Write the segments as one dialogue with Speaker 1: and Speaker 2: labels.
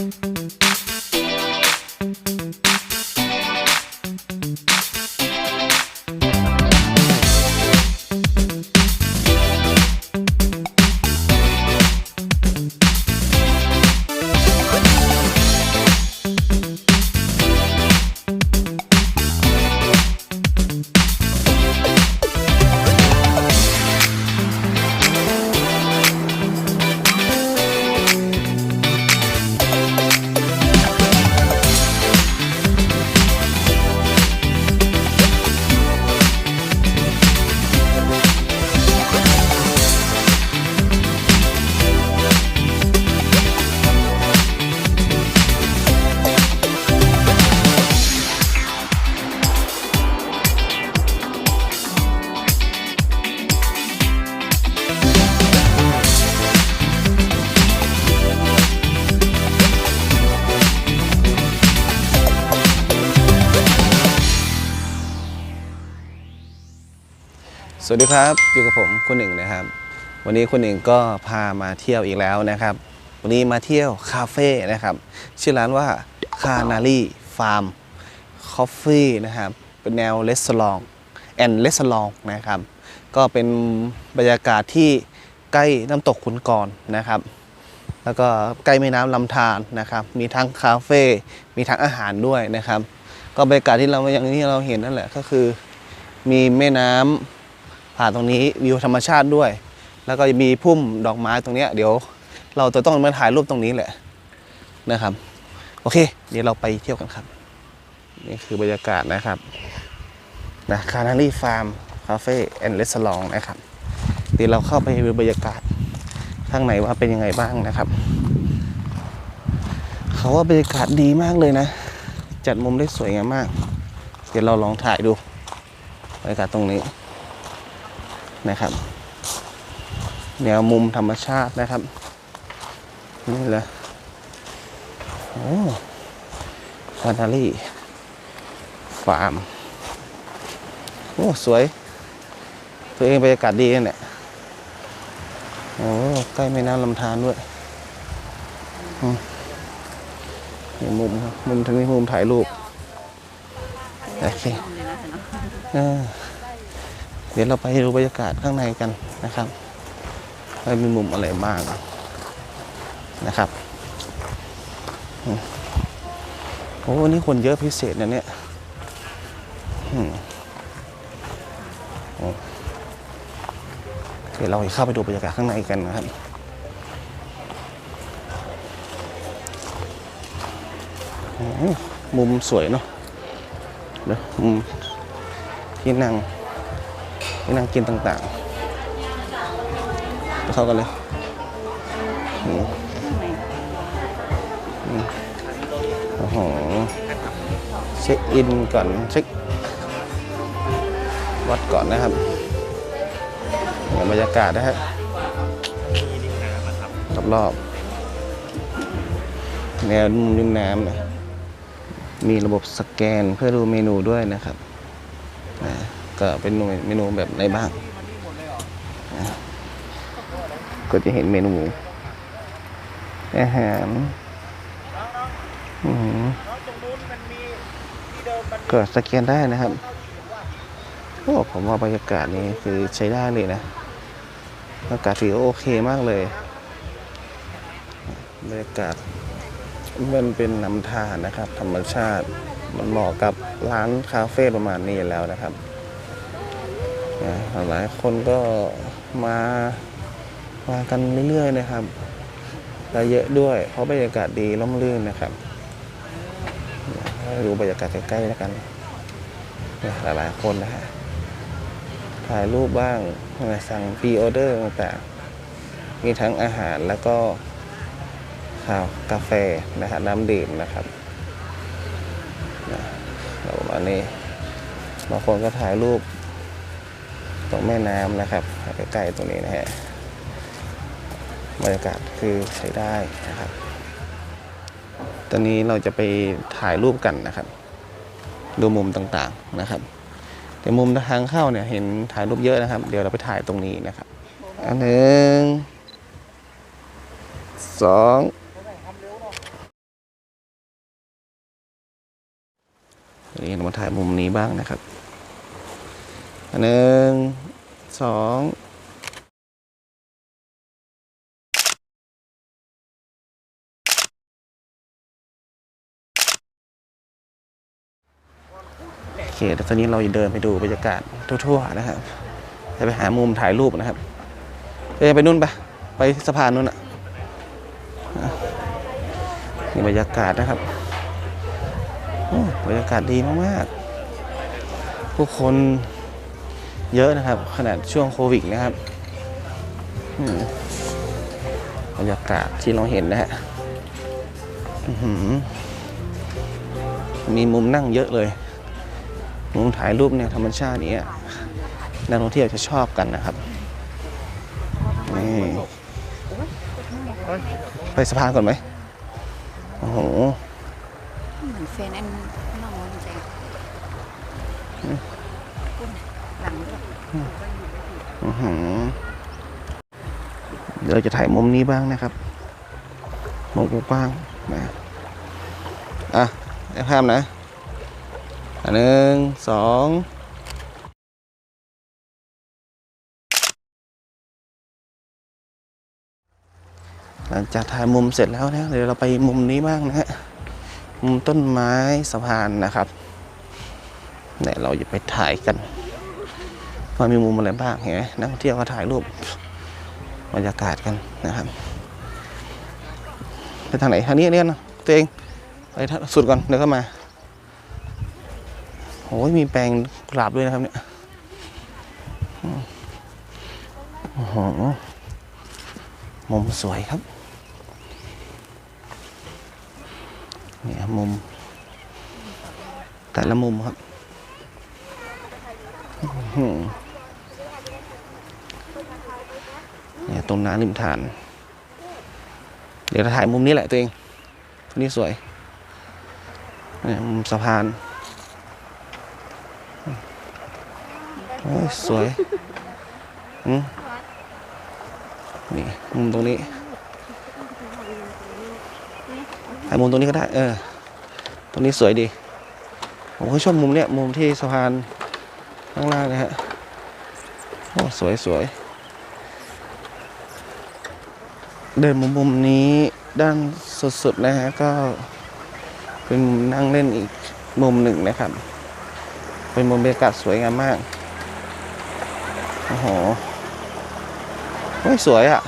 Speaker 1: Thank you. สวัสดีครับอยู่กับผมคุณหนึ่งนะครับ วันนี้คุณหนึ่งก็พามาเที่ยวอีกแล้วนะครับ วันนี้มาเที่ยวคาเฟ่นะครับ ชื่อร้านว่าคานารีฟาร์มคอฟฟี่นะครับ เป็นแนวเลสลองแอนเลสลองนะครับ ก็เป็นบรรยากาศที่ใกล้น้ำตกขุนกรนะครับ แล้วก็ใกล้แม่น้ำลำธารนะครับ มีทั้งคาเฟ่มีทั้งอาหารด้วยนะครับ ก็บรรยากาศที่เราอย่างที่เราเห็นนั่นแหละก็คือ มีแม่น้ำ ผ่านตรงนี้วิวธรรมชาติด้วย แล้วก็มีพุ่มดอกไม้ตรงเนี้ยเดี๋ยวเราจะต้องมาถ่ายรูปตรงนี้แหละนะครับ โอเค เดี๋ยวเราไปเที่ยวกันครับ นี่คือบรรยากาศนะครับนะคานารีฟาร์มคาเฟ่แอนด์รีสอร์ทนะครับ เดี๋ยวเราเข้าไปดูบรรยากาศข้างในว่าเป็นยังไงบ้างนะครับ เขาว่าบรรยากาศดีมากเลยนะ จัดมุมได้สวยงามมาก เดี๋ยวเราลองถ่ายดูบรรยากาศตรงนี้ นะครับ แนวมุมธรรมชาตินะครับ นี่แหละโอ้ฟานารีฟาร์ม โอ้ สวย ตัวเองบรรยากาศดีนะเนี่ยโอ้ ใกล้แม่น้ำลำธารด้วยมนี่มุมครับมุมทางนี้มุมถ่ายรูป โอเค เดี๋ยวเราไปดูบรรยากาศข้างในกันนะครับว่ามีมุมอะไรบ้างนะครับโอ้นนี้คนเยอะพิเศษนะเนี่ยโอเดี๋ยวเราเข้าไปดูบรรยากาศข้างในกันนะครับมมุมสวยเนาะเดี๋ยวมุมที่นั่ง ที่นั่งกินต่างๆไปเข้ากันเลยอืมอืมโอ้โหเช็คอินก่อนเช็ควัดก่อนนะครับเดี๋ยวบรรยากาศนะฮะรอบๆแนวมุมริมน้ำเนี่ยมีระบบสแกนเพื่อดูเมนูด้วยนะครับ ก็เป็นเมนูแบบไหนบ้างก็จะเห็นเมนูอาหารอืมก็สแกนได้นะครับโอ้ผมว่าบรรยากาศนี้คือใช้ได้เลยนะอากาศถือว่โอเคมากเลยบรรยากาศมันเป็นน้ำทานนะครับ ธรรมชาติมันเหมาะกับร้านคาเฟ่ประมาณนี้แล้วนะครับ หลายคนก็มามากันเรื่อยๆนะครับและเยอะด้วย เพราะบรรยากาศดีร่มรื่นนะครับดูบรรยากาศใกล้ๆแล้วกันหลายๆคนนะฮะถ่ายรูปบ้างสั่งพรีออเดอร์ต่างๆมีทั้งอาหารแล้วก็ข้าวกาแฟนะฮะน้ำดื่มนะครับแล้วประมาณนี้บางคนก็ถ่ายรูป ตรงแม่น้ำนะครับใกล้ๆตรงนี้นะฮะบรรยากาศคือใช้ได้นะครับ ตอนนี้เราจะไปถ่ายรูปกันนะครับ ดูมุมต่างๆนะครับ แต่มุมทางเข้าเนี่ยเห็นถ่ายรูปเยอะนะครับ เดี๋ยวเราไปถ่ายตรงนี้นะครับอันหนึ่งสองนี่เรามาถ่ายมุมนี้บ้างนะครับ หนึ่งสองโอเคแล้วตอนนี้เราจะเดินไปดูบรรยากาศทั่วๆนะครับจะไปหามุมถ่ายรูปนะครับเอไปนู่นไปไปสะพานนู่นอะนี่บรรยากาศนะครับบรรยากาศดีมากๆผู้คน เยอะนะครับ ขนาดช่วงโควิดนะครับบรรยากาศที่เราเห็นนะฮะมีมุมนั่งเยอะเลย มุมถ่ายรูปเนี่ยธรรมชาตินี้นักท่องเที่ยวจะชอบกันนะครับนี่ไปสะพานก่อนไหมโอ้โห
Speaker 2: เหมือนเฟนอันนองมันใจลังด้วย
Speaker 1: อื้อ หือเดี๋ยวเราจะถ่ายมุมนี้บ้างนะครับมุมกว้างนะอะได้ภาพนะหนึ่งสองหลังจากถ่ายมุมเสร็จแล้วนะเดี๋ยวเราไปมุมนี้บ้างนะฮะมุมต้นไม้สะพานนะครับเนี่ยเราจะไปถ่ายกัน ว่ามีมุมอะไรบ้างเห็นไหมนักท่องเที่ยวก็ถ่ายรูปบรรยากาศกันนะครับไปทางไหนทางนี้เนี่ยนะตัวเองไปสุดก่อนเดี๋ยวก็มาโอ้ยมีแปลงกุหลาบด้วยนะครับเนี่ยโอ้โหมุมสวยครับเนี่ยมุม แต่ละมุมครับอื้อหือ เนี่ยตรงน้าริมทาน เดี๋ยวเราถ่ายมุมนี้แหละตัวเองตัวนี้สวยเนี่ยมุมสะพานโอ้ยสวยอืมนี่มุมตรงนี้ถ่ายมุมตรงนี้ก็ได้ เออ ตรงนี้สวยดี ผมก็ชอบมุมเนี้ย มุมที่สะพานข้างล่างนะฮะ โอ้ สวยสวย เดินมุมมุมนี้ด้านสุดๆนะฮะก็เป็นมุมนั่งเล่นอีกมุมหนึ่งนะครับ เป็นมุมบรรยากาศสวยงามมากโอ้โหสวยอะ่ะ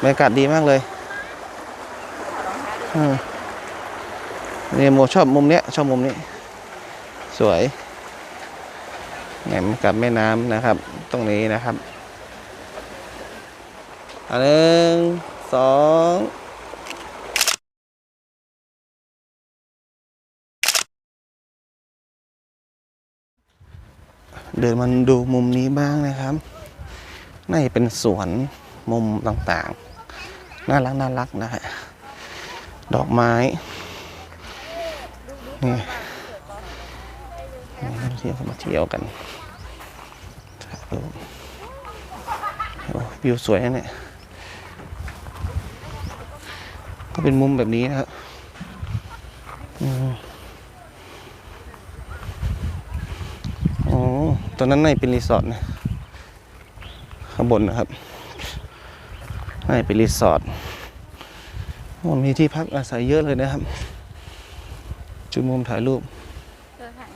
Speaker 1: บรรยากาศดีมากเลยอืมนี่ยโมชอบมุมเนี้ยชอบมุมนี้ สวยแหนมกับแม่น้ำนะครับ ตรงนี้นะครับ อันหนึ่งสองเดินมาดูมุมนี้บ้างนะครับน่าจะเป็นสวนมุมต่างๆ น่ารักน่ารักนะฮะ ดอกไม้ นี่นี่นักเที่ยวมาเที่ยวกันถ่ายรูปโอ้วิวสวยนะเนี่ย ก็เป็นมุมแบบนี้นะครับอืมอ๋อตอนนั้นในเป็นรีสอร์ทนะข้างบนนะครับในเป็นรีสอร์ทโอ้มีที่พักอาศัยเยอะเลยนะครับ จุดมุมถ่ายรูป
Speaker 2: เจอถ่าย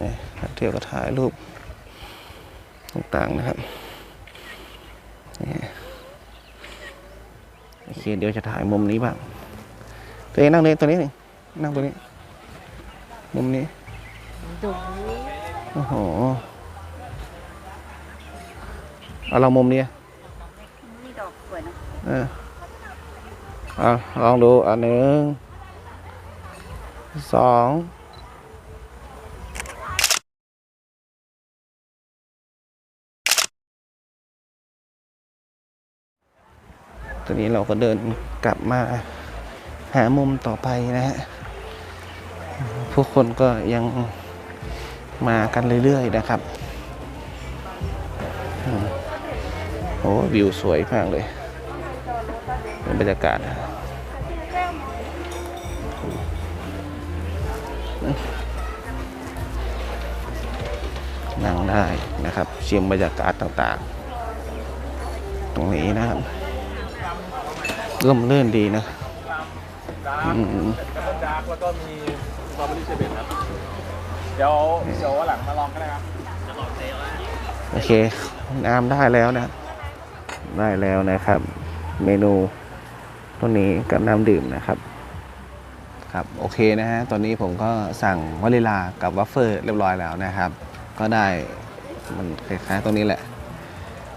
Speaker 1: นี่นักเที่ยวก็ถ่ายรูปต่างๆนะครับนี่โอ เคเดี๋ยวจะถ่ายมุมนี้บ้าง ตัวเองนั่งเลยตัวนี้นี่นั่งตัวนี้ มุมนี้
Speaker 2: ดู
Speaker 1: โอ้โหเอาเรามุมนี้
Speaker 2: นี่ดอกสวยเนอะ
Speaker 1: เออเอาลองดูอันหนึ่งสอง ตอนนี้เราก็เดินกลับมาหามุมต่อไปนะฮะผู้คนก็ยังมากันเรื่อยๆนะครับโอ้วิวสวยมากเลยเป็นบรรยากาศนั่งได้นะครับ เชิมบรรยากาศต่างๆ ตรงนี้นะครับ ร่มรื่นดีนะ
Speaker 3: ดาร์กแล้วก็มีสตรอเบอรี่เชเบตครับ เดี๋ยวเดี๋ยววันหลังมาลองกันนะครับ
Speaker 1: โอเคน้ำได้แล้วนะ ได้แล้วนะครับ เมนูตัวนี้กับน้ำดื่มนะครับ ครับ โอเคนะฮะ ตอนนี้ผมก็สั่งวานิลากับวัฟเฟิลเรียบร้อยแล้วนะครับ ก็ได้มันคล้ายๆตรงนี้แหละ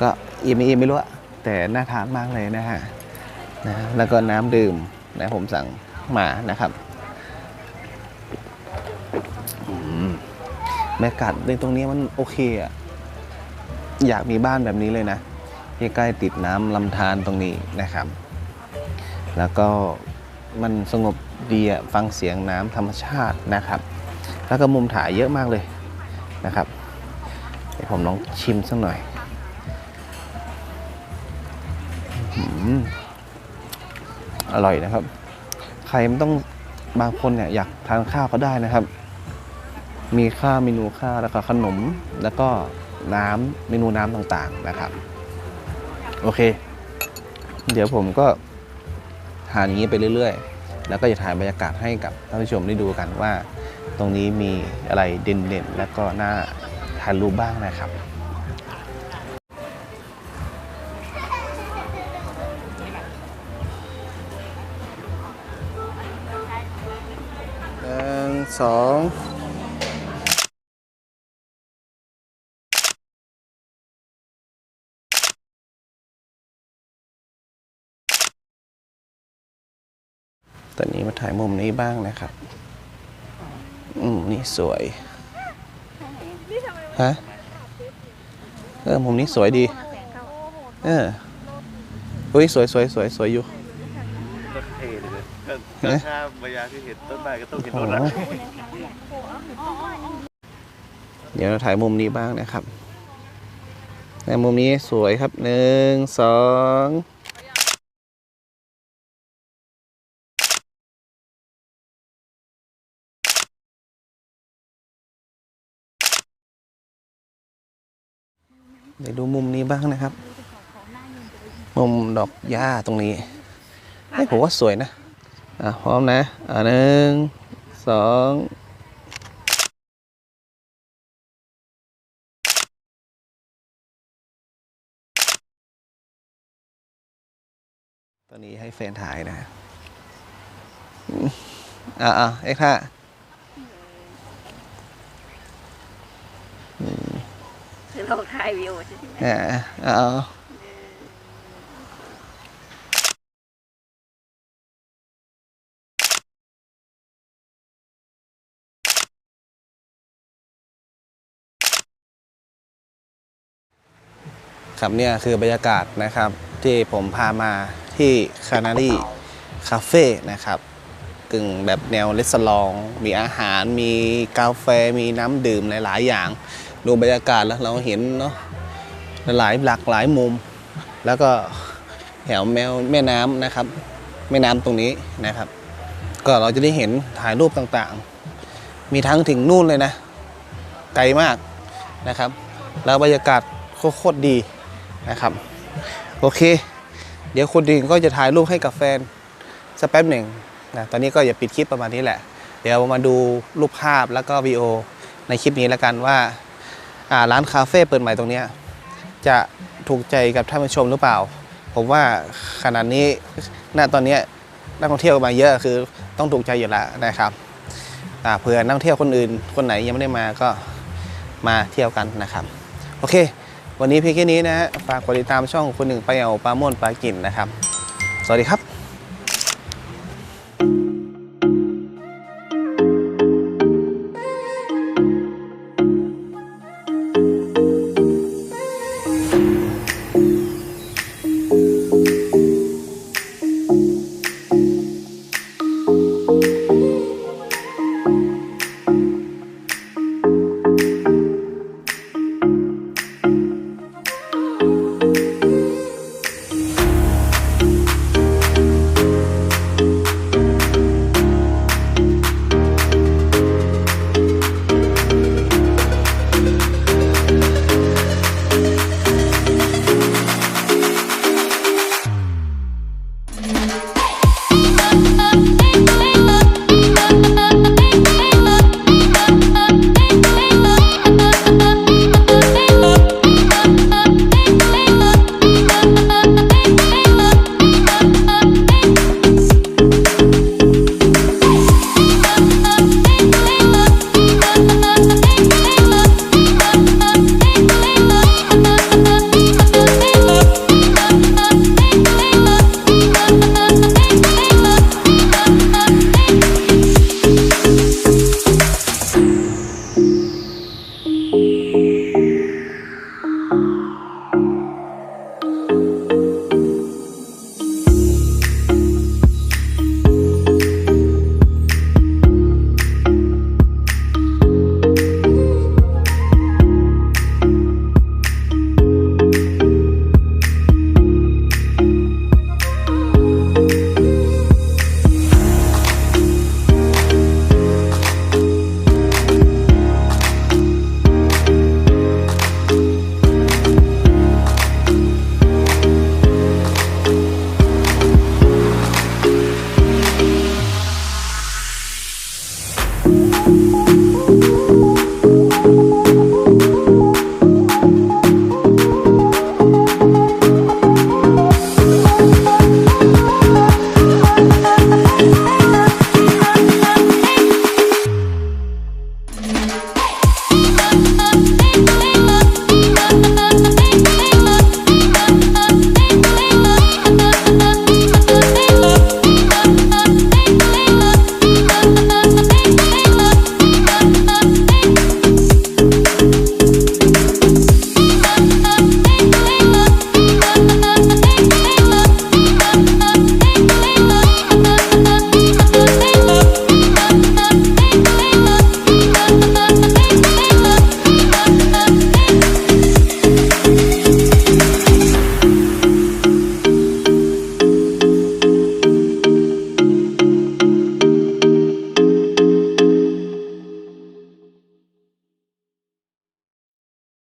Speaker 1: ก็อิ่มไม่อิ่มไม่รู้อะแต่น่าทานมากเลยนะฮะ นะแล้วก็น้ำดื่มนะผมสั่งมานะครับอืมบรรยากาศในตรงนี้มันโอเคอะอยากมีบ้านแบบนี้เลยนะใกล้ๆติดน้ำลำธารตรงนี้นะครับ แล้วก็มันสงบดีอะฟังเสียงน้ำธรรมชาตินะครับ แล้วก็มุมถ่ายเยอะมากเลยนะครับเดี๋ยวผมลองชิมสักหน่อย อร่อยนะครับ ใครไม่ต้องบางคนเนี่ยอยากทานข้าวก็ได้นะครับ มีข้าวเมนูข้าวแล้วก็ขนมแล้วก็น้ำเมนูน้ำต่างๆนะครับ โอเค เดี๋ยวผมก็ทานอย่างนี้ไปเรื่อยๆ แล้วก็จะถ่ายบรรยากาศให้กับท่านผู้ชมได้ดูกันว่า ตรงนี้มีอะไรเด่นๆ แล้วก็น่าถ่ายรูปบ้างนะครับ สองตอนนี้มาถ่ายมุมนี้บ้างนะครับ อืม นี่สวย ฮะ เออ มุมนี้สวยดี เออ เฮ้ย สวยสวยสวยสวยอยู่
Speaker 3: เอ๊ะถ้าบรรยากาศที่เห็นต้นไม้ก็ต้องเห็น
Speaker 1: โอ้
Speaker 3: ต้น
Speaker 1: โห
Speaker 3: นั้น
Speaker 1: เดี๋ยวเราถ่ายมุมนี้บ้างนะครับในมุมนี้สวยครับหนึ่งสองเดี๋ยวดูมุมนี้บ้างนะครับ มุมดอกหญ้าตรงนี้ให้ยผมว่าสวยนะ อะพร้อมนะอะหนึ่งสองตอนนี้ให้แฟนถ่ายนะอืมอ่าอ่าเอ็กซ์ท่า
Speaker 2: คือเราถ่ายวิวใช่ไหม
Speaker 1: อ่าอ่า ครับเนี่ยคือบรรยากาศนะครับ ที่ผมพามาที่คานารีคาเฟ่นะครับกึ่งแบบแนวเลสลอง มีอาหารมีกาแฟมีน้ำดื่มหลาย ๆ อย่าง ดูบรรยากาศแล้วเราเห็นเนาะหลายหลากหลายมุม แล้วก็แถวแมวแม่น้ำนะครับ แม่น้ำตรงนี้นะครับ ก็เราจะได้เห็นถ่ายรูปต่างๆ มีทั้งถึงนู่นเลยนะ ไกลมากนะครับ แล้วบรรยากาศโคตรดี นะครับ โอเค เดี๋ยวคนอื่นก็จะถ่ายรูปให้กับแฟนสักแป๊บหนึ่งนะตอนนี้ก็อย่าปิดคลิปประมาณนี้แหละ เดี๋ยวมาดูรูปภาพแล้วก็วิดีโอในคลิปนี้แล้วกันว่าร้านคาเฟ่เปิดใหม่ตรงนี้ จะถูกใจกับท่านผู้ชมหรือเปล่า ผมว่าขนาดนี้ณตอนนี้นักท่องเที่ยวมาเยอะคือต้องถูกใจอยู่แล้วนะครับเผื่อนักท่องเที่ยวคนอื่นคนไหนยังไม่ได้มาก็มาเที่ยวกันนะครับ โอเค วันนี้เพียงแค่นี้นะฮะฝากกดติดตามช่องคุณหนึ่งไปเอาปลาโม่นปลากินนะครับ สวัสดีครับ